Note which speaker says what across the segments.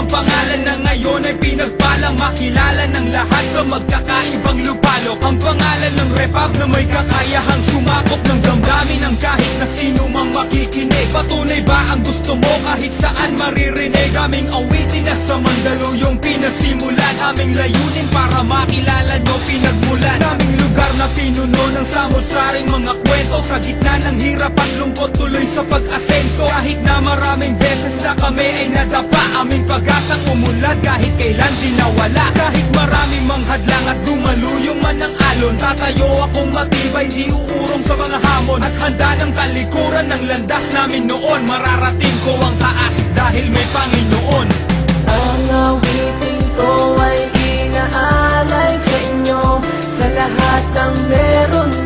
Speaker 1: ang pangalan na ngayon ay pinagpalang makilala ng lahat sa magkakaibang lupalok Ang pangalan ng repap na may kakayahang sumakop ng damdamin ng kahit na sino mang makikinig. Patunay ba ang gusto mo kahit saan maririnig? Aming awitin na sa Mandaluyong pinasimulan. Aming layunin para makilala nyo pinagmulan. Naming lugar samot-saring mga kwento. Sa gitna ng hirap at lungkot tuloy sa pag-asenso. Kahit na maraming beses na kami ay nadapa Aming pag-asang umunlad kahit kailan di nawala. Kahit maraming manghadlang at dumaluyong man ang alon Tatayo akong matibay di uurong sa mga hamon. At handa ng talikuran ng landas namin noon Mararating ko ang taas dahil may Panginoon.
Speaker 2: Ang awiting ko ay inaalay sa inyo Sa lahat ng meron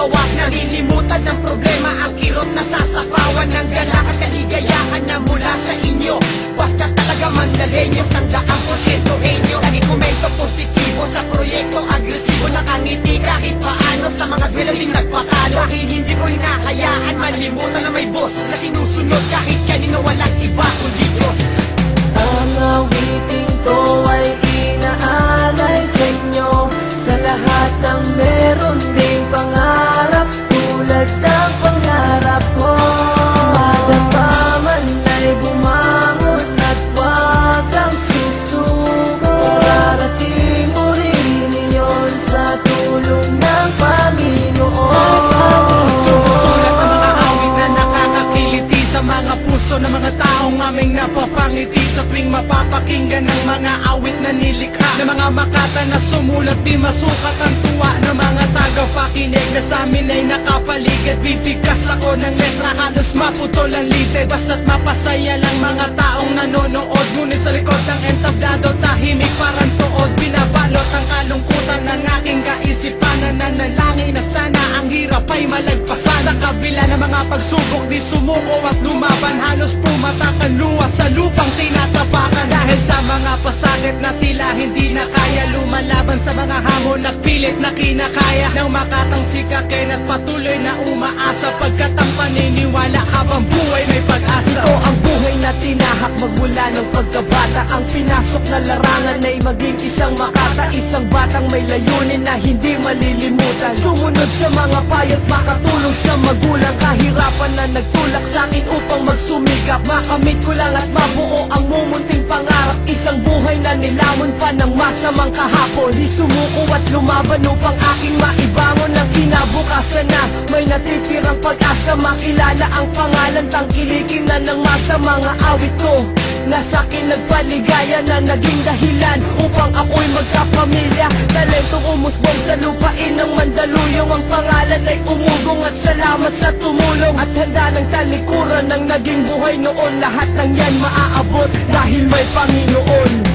Speaker 3: puot na babawas Nalilimutan ng problema ang kirot na sasapawan ng galak at kaligayahan na mula sa inyo. Basta talaga mandalenyos ng daang porsyento napapangiti Sa tuwing mapapakinggan ng mga awit na nilikha Ng mga makata na sumulat di masukat ang tuwa Ng mga tagapakinig na sa amin ay nakapaligid. Bibigkas ako ng letra halos maputol ang lited Basta't mapasaya lang mga taong nanonood. Ngunit sa likod ng entablado tahimik parang tuod Binabalot ang kalungkutan ng aking pagsubok di sumuko at lumaban Halos pumatakan luwa sa lupang tinatapakan. Dahil sa mga pasakit na tila hindi na kaya Lumalaban sa mga hamon at pilit na kinakaya. Nang makatang sikakin at patuloy na umaasa Pagkat ang paniniwala habang buhay may pag-asa.
Speaker 2: Ito ang buhay na tinahak magmula ng pagkabata Ang pinasok na larangan ay maging isang makata Isang batang may layunin na hindi malilimutan. Sumunod sa mga payo't makatulong sa magulang Kahirapan na nagtulak sa akin upang magsumikap. Makamit ko lang at mabuo ang mumunting pangarap Isang buhay na nilamon pa ng masamang kahapon. Di sumuko at lumaban upang aking maibangon ng kinabukasan na May natitirang pag-asa. Makilala ang pangalan Tangkilikin na ng masa mga awit ko Nasa akin nagpaligaya na naging dahilan Upang ako'y magkapamilya. Talentong umusbong sa lupain ng Mandaluyong. Ang pangalan ay umugong at salamat sa tumulong. At handa ng talikuran ng naging buhay noon. Lahat ng yan maaabot dahil may Panginoon